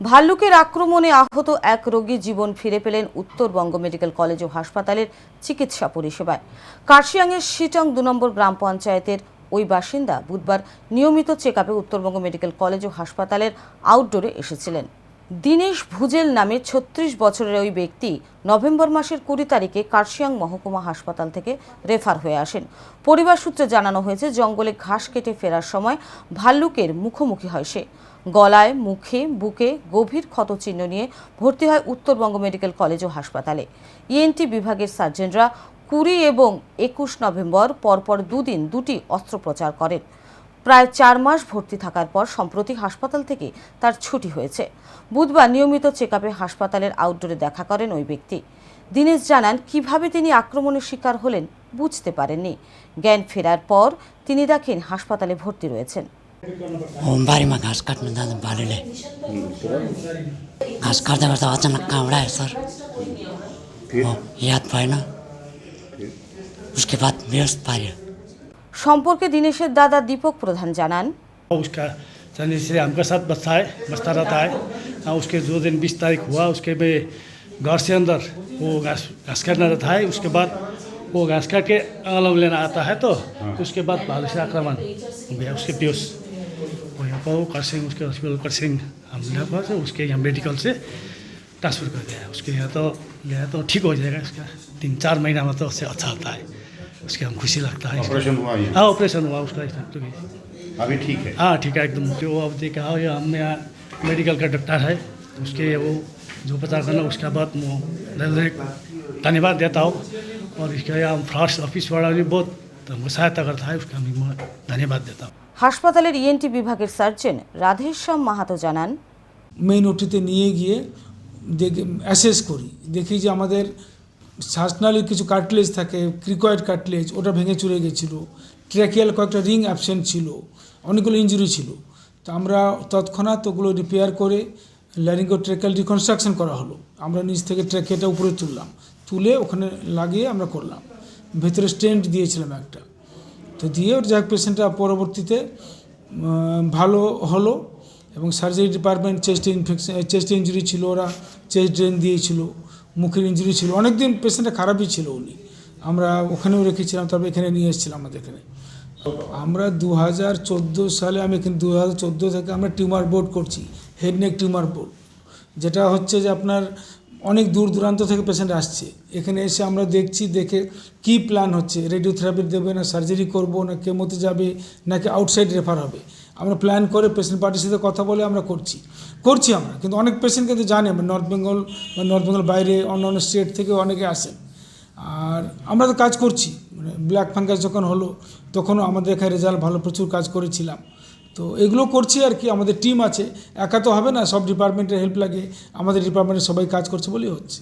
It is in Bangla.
ভাল্লুকের আক্রমণে আহত এক রোগী জীবন ফিরে পেলেন উত্তরবঙ্গ মেডিকেল কলেজ ও হাসপাতালের চিকিৎসা পরিষেবায়। কার্শিয়াংয়ের সিটং দু নম্বর গ্রাম পঞ্চায়েতের ওই বাসিন্দা বুধবার নিয়মিত চেক উত্তরবঙ্গ মেডিকেল কলেজ ও হাসপাতালের আউটডোরে এসেছিলেন। দীনেশ ভুজেল নামে ছত্রিশ বছরের ওই ব্যক্তি নভেম্বর মাসের কুড়ি তারিখে কার্শিয়াং মহকুমা হাসপাতাল থেকে রেফার হয়ে আসেন। পরিবার সূত্রে জানানো হয়েছে, জঙ্গলে ঘাস কেটে ফেরার সময় ভাল্লুকের মুখোমুখি হয় সে। গলায়, মুখে, বুকে গভীর ক্ষতচিহ্ন নিয়ে ভর্তি হয় উত্তরবঙ্গ মেডিকেল কলেজ ও হাসপাতালে। ইএনটি বিভাগের সার্জেনরা কুড়ি এবং একুশ নভেম্বর পরপর দুদিন দুটি অস্ত্রোপচার করেন। প্রায় চার মাস ভর্তি থাকার পর সম্প্রতি হাসপাতাল থেকে তার ছুটি হয়েছে। বুধবার নিয়মিত চেক হাসপাতালের আউটডোরে দেখা করেন ওই ব্যক্তি। দিনেশ জানান, কীভাবে তিনি আক্রমণের শিকার হলেন বুঝতে পারেননি। জ্ঞান ফেরার পর তিনি দেখেন হাসপাতালে ভর্তি রয়েছেন। होमबारीमा घाँस काट्नु जाँदा भालेले घाँस घास काटते तो अचानक कहाँबाट है सर। हाँ, याद भएन उसके बाद बेहोस पार्यो। सम्पर्क दिनेश दादा दीपक प्रधान জানান। उसका चलिए से हमका साथ बसता है बसता रहता है। हाँ, उसके दो दिन बीस तारीख हुआ उसके में घर से अंदर वो घास घास काटना रहता है। उसके बाद वो घास काट के अलग लेना आता है तो हाँ। उसके बाद भालू से आक्रमण हो गया उसके बेहोश। वो यहाँ कर सिंह उसके हॉस्पिटल कर सिंह हम पर से उसके यहाँ मेडिकल से ट्रांसफ़र कर दिया उसके यहाँ तो लिया तो ठीक हो जाएगा इसका। तीन चार महीना में तो उससे अच्छा होता है। उसके हम खुशी लगता है। ऑपरेशन हुआ हाँ ऑपरेशन हुआ उसका डॉक्टर अभी ठीक है? हाँ ठीक है एकदम। जो अब देखा हो ये हम यहाँ मेडिकल का डॉक्टर है। उसके वो जो पता करना उसके बाद मैं धन्यवाद देता हूँ। और इसके यहाँ फ़र्स्ट ऑफ़िस वाला भी बहुत सहायता करता है उसका भी मैं धन्यवाद देता हूँ হাসপাতালের ইএনটি বিভাগের সার্জন রাধেশ্যাম মাহাতো জানান মেইন ওটিতে নিয়ে গিয়ে দেখে অ্যাসেস করি দেখি যে আমাদের শ্বাসনালীর কিছু কার্টলেজ থাকে ক্রিকয়েড কার্টলেজ ওটা ভেঙে চুরে গেছিলো ট্র্যাকিয়াল কয়েকটা রিং অ্যাবসেন্ট ছিল অনেকগুলো ইঞ্জুরি ছিল তো আমরা তৎক্ষণাৎ ওগুলো রিপেয়ার করে ল্যারিঙ্গো ট্রেকাল রিকনস্ট্রাকশন করা হলো আমরা নিচ থেকে ট্র্যাকিয়াটা উপরে তুললাম তুলে ওখানে লাগিয়ে আমরা করলাম ভেতরে স্টেন্ট দিয়েছিলাম একটা তো দিয়ে ওর যাক পেশেন্টটা পরবর্তীতে ভালো হলো এবং surgery department chest infection chest injury ছিল ওরা চেস্ট ড্রেন দিয়েছিল, মুখের ইঞ্জুরি ছিল। অনেক দিন পেশেন্টটা খারাপই ছিল উনি। আমরা ওখানেও রেখেছিলাম তারপর এখানে নিয়ে এসেছিলাম আমাদের এখানে। আমরা দু হাজার চোদ্দ সালে, আমি কিন্তু দু হাজার থেকে আমরা টিউমার বোর্ড করছি হেড নেক টিউমার বোর্ড যেটা হচ্ছে যে আপনার অনেক দূর দূরান্ত থেকে পেশেন্ট আসছে। এখানে এসে আমরা দেখছি, দেখে কি প্ল্যান হচ্ছে? রেডিওথেরাপি দেবে না সার্জারি করব না কেমোতে যাবে, নাকি আউটসাইড রেফার হবে? আমরা প্ল্যান করে পেশেন্ট পার্টির সাথে কথা বলে আমরা করছি। করছি আমরা, কিন্তু অনেক পেশেন্ট কিন্তু জানে নর্থ বেঙ্গল বা নর্থ বেঙ্গল বাইরে, অন্য অন্য স্টেট থেকে অনেকে আসেন। আর আমরা তো কাজ করছি। মানে ব্ল্যাক ফাঙ্গাস যখন হলো, তখনও আমাদের এখানে রেজাল্ট ভালো প্রচুর কাজ করেছিলাম। তো এগুলো করছি আর কি, আমাদের টিম আছে। একা তো হবে না, সব ডিপার্টমেন্টের হেল্প লাগে, আমাদের ডিপার্টমেন্টের সবাই কাজ করছে বলেই হচ্ছে।